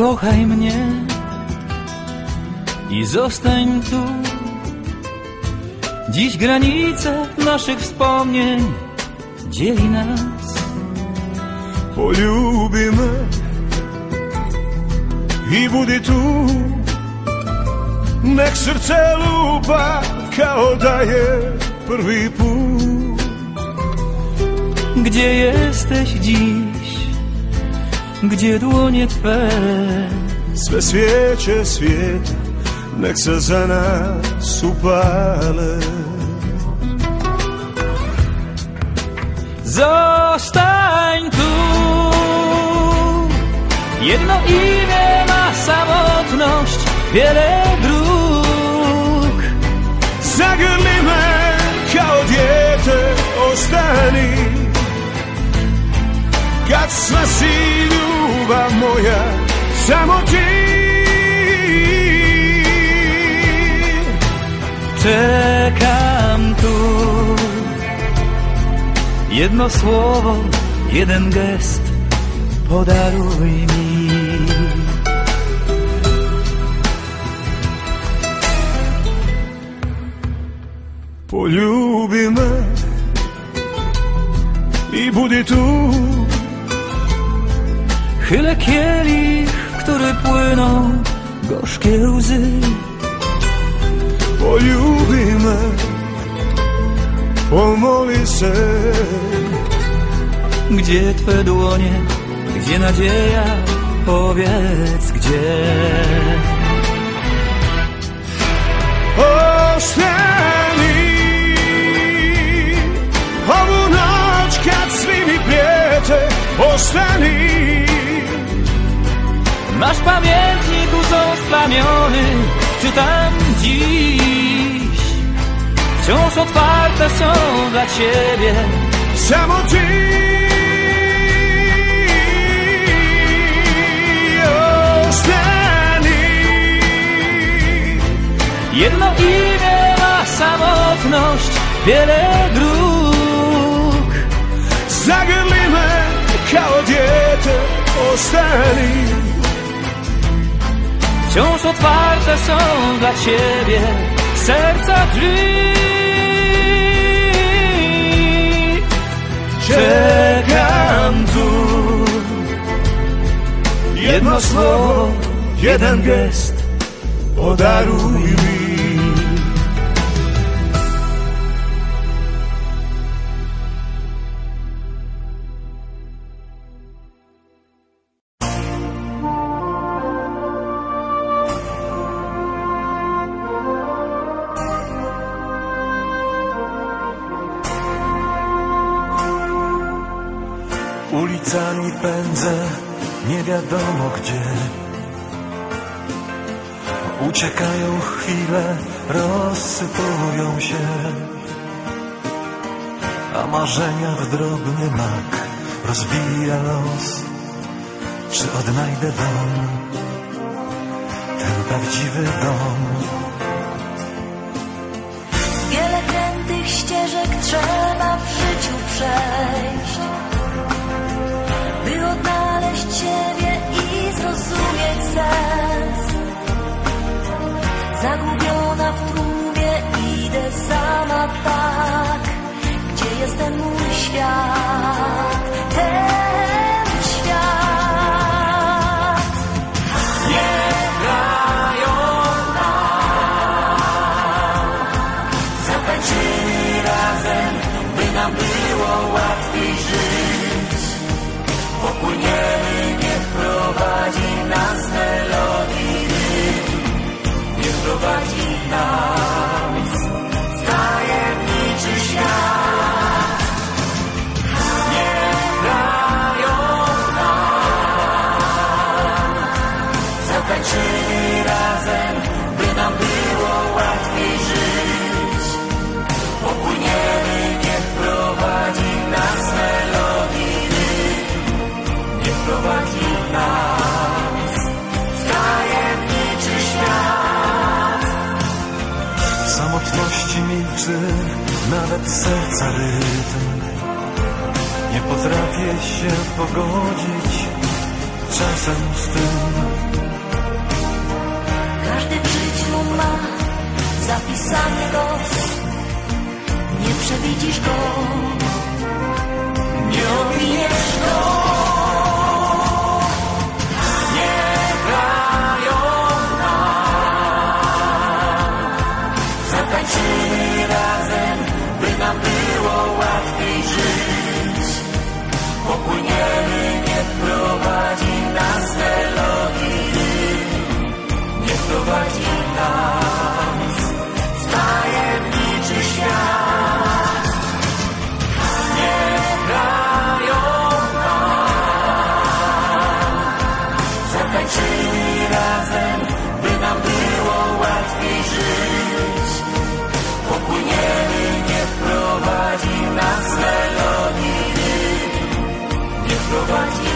pokochaj mnie i zostań tu. Dziś granice naszych wspomnień dzieli nas. Poljubi me i budi tu Nek srce lupa kao da je prvi put Gdzie jesteś dziś? Gdzie dłonie Twe? Sve svijeće svijeta Nek se za nas upale Zostań tu. Jedno imię ma samotność Wiele dróg. Zagrli me kao ostani Kad sva si ljubav moja Samo ti Czekam tu. Jedno słowo, jeden gest Podaruj mi. Poljubi me I budi tu Chylę kielich, w który płyną gorzkie łzy. Poljubi Pomoli Gdzie Twe dłonie, gdzie nadzieja, powiedz gdzie. Ostani splamiony, czytam dziś? Wciąż otwarte są dla Ciebie. Samo ti Ostani Jedno imię ma samotność, wiele dróg. Zagrli me kao dijete Ostani Wciąż otwarte są dla Ciebie serca drzwi. Czekam tu. Jedno słowo, jeden gest. Podaruj Ulicami pędzę, nie wiadomo gdzie. Uciekają chwile, rozsypują się. A marzenia w drobny mak rozbija los. Czy odnajdę dom, ten prawdziwy dom? nawet serca rytm. Nie potrafię się pogodzić czasem z tym. Każdy w życiu ma zapisany los, nie przewidzisz go, nie ominiesz go. Thank. Slovakia.